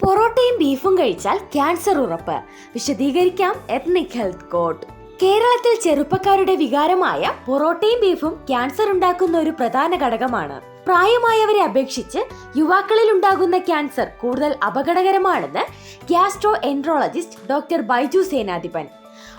പൊറോട്ടയും ബീഫും കഴിച്ചാൽ ക്യാൻസർ ഉറപ്പ്. വിശദീകരിക്കാം എത്നിക് ഹെൽത്ത് കോഡ്. കേരളത്തിൽ ചെറുപ്പക്കാരുടെ വികാരമായ പൊറോട്ടയും ബീഫും ക്യാൻസർ ഉണ്ടാക്കുന്ന ഒരു പ്രധാന ഘടകമാണ്. പ്രായമായവരെ അപേക്ഷിച്ച് യുവാക്കളിൽ ഉണ്ടാകുന്ന ക്യാൻസർ കൂടുതൽ അപകടകരമാണെന്ന് gastroenterologist doctor Baiju Senadhipan.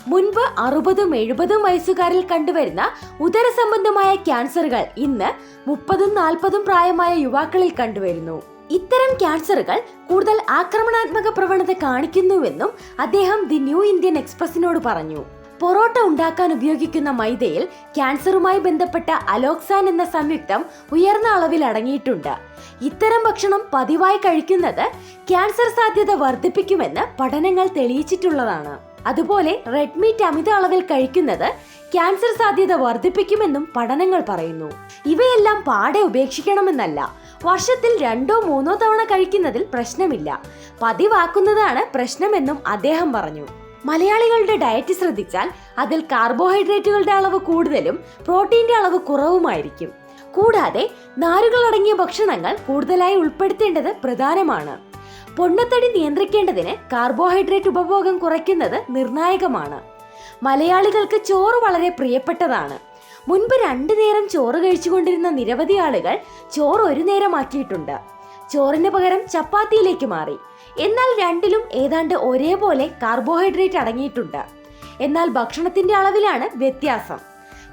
മുൻപ് അറുപതും എഴുപതും വയസ്സുകാരിൽ കണ്ടുവരുന്ന ഉദര സംബന്ധമായ ക്യാൻസറുകൾ ഇന്ന് മുപ്പതും നാൽപ്പതും പ്രായമായ യുവാക്കളിൽ കണ്ടുവരുന്നു. ഇത്തരം ക്യാൻസറുകൾ കൂടുതൽ ആക്രമണാത്മക പ്രവണത കാണിക്കുന്നുവെന്നും അദ്ദേഹം ദി ന്യൂ ഇന്ത്യൻ എക്സ്പ്രസിനോട് പറഞ്ഞു. പൊറോട്ട ഉണ്ടാക്കാൻ ഉപയോഗിക്കുന്ന മൈദയിൽ ക്യാൻസറുമായി ബന്ധപ്പെട്ട അലോക്സാൻ എന്ന സംയുക്തം ഉയർന്ന അളവിൽ അടങ്ങിയിട്ടുണ്ട്. ഇത്തരം ഭക്ഷണം പതിവായി കഴിക്കുന്നത് ക്യാൻസർ സാധ്യത വർദ്ധിപ്പിക്കുമെന്ന് പഠനങ്ങൾ തെളിയിച്ചിട്ടുള്ളതാണ്. അതുപോലെ റെഡ് മീറ്റ് അമിത അളവിൽ കഴിക്കുന്നത് ക്യാൻസർ സാധ്യത വർദ്ധിപ്പിക്കുമെന്നും പഠനങ്ങൾ പറയുന്നു. ഇവയെല്ലാം പാടെ ഉപേക്ഷിക്കണമെന്നല്ല വർഷത്തിൽ രണ്ടോ മൂന്നോ തവണ കഴിക്കുന്നതിൽ പ്രശ്നമില്ല. പതിവാക്കുന്നതാണ് പ്രശ്നമെന്നും അദ്ദേഹം പറഞ്ഞു. മലയാളികളുടെ ഡയറ്റ് ശ്രദ്ധിച്ചാൽ അതിൽ കാർബോഹൈഡ്രേറ്റുകളുടെ അളവ് കൂടുതലും പ്രോട്ടീന്റെ അളവ് കുറവുമായിരിക്കും. കൂടാതെ നാരുകളടങ്ങിയ ഭക്ഷണങ്ങൾ കൂടുതലായി ഉൾപ്പെടുത്തേണ്ടത് പ്രധാനമാണ്. പൊണ്ണത്തടി നിയന്ത്രിക്കേണ്ടതിന് കാർബോഹൈഡ്രേറ്റ് ഉപഭോഗം കുറയ്ക്കുന്നത് നിർണായകമാണ്. മലയാളികൾക്ക് ചോറ് വളരെ പ്രിയപ്പെട്ടതാണ്. മുൻപ് രണ്ടു നേരം ചോറ് കഴിച്ചുകൊണ്ടിരുന്ന നിരവധി ആളുകൾ ചോറ് ഒരു നേരമാക്കിയിട്ടുണ്ട്. ചോറിന് പകരം ചപ്പാത്തിയിലേക്ക് മാറി. എന്നാൽ രണ്ടിലും ഏതാണ്ട് ഒരേപോലെ കാർബോഹൈഡ്രേറ്റ് അടങ്ങിയിട്ടുണ്ട്. എന്നാൽ ഭക്ഷണത്തിന്റെ അളവിലാണ് വ്യത്യാസം.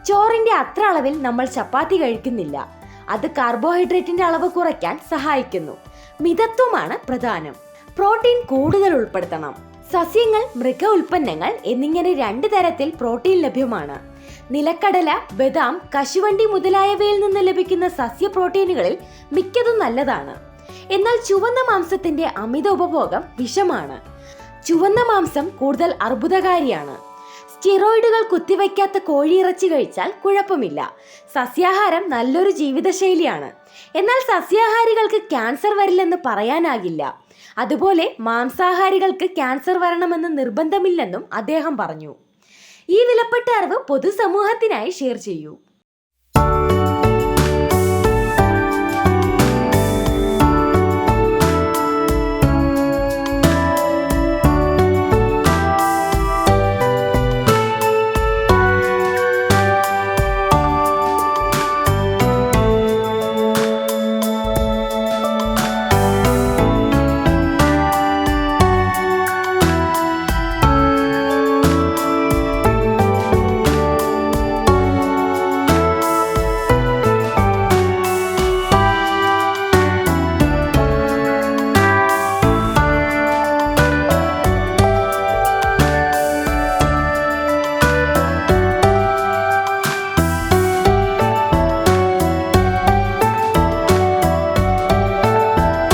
ചോറിന്റെ അത്ര അളവിൽ നമ്മൾ ചപ്പാത്തി കഴിക്കുന്നില്ല. അത് കാർബോഹൈഡ്രേറ്റിന്റെ അളവ് കുറയ്ക്കാൻ സഹായിക്കുന്നു. മിതത്വമാണ് പ്രധാനം. പ്രോട്ടീൻ കൂടുതൽ ഉൾപ്പെടുത്തണം. സസ്യങ്ങൾ മൃഗ ഉൽപ്പന്നങ്ങൾ എന്നിങ്ങനെ രണ്ട് തരത്തിൽ പ്രോട്ടീൻ ലഭ്യമാണ്. നിലക്കടല ബദാം കശുവണ്ടി മുതലായവയിൽ നിന്ന് ലഭിക്കുന്ന സസ്യ പ്രോട്ടീനുകളിൽ മിക്കതും നല്ലതാണ്. എന്നാൽ ചുവന്ന മാംസത്തിന്റെ അമിത ഉപഭോഗം വിഷമാണ്. ചുവന്ന മാംസം കൂടുതൽ അർബുദകാരിയാണ്. സ്റ്റിറോയിഡുകൾ കുത്തിവയ്ക്കാത്ത കോഴിയിറച്ചി കഴിച്ചാൽ കുഴപ്പമില്ല. സസ്യാഹാരം നല്ലൊരു ജീവിതശൈലിയാണ്. എന്നാൽ സസ്യാഹാരികൾക്ക് ക്യാൻസർ വരില്ലെന്ന് പറയാനാകില്ല. അതുപോലെ മാംസാഹാരികൾക്ക് ക്യാൻസർ വരണമെന്ന് നിർബന്ധമില്ലെന്നും അദ്ദേഹം പറഞ്ഞു. ഈ വിലപ്പെട്ട അറിവ് പൊതുസമൂഹത്തിനായി ഷെയർ ചെയ്യൂ.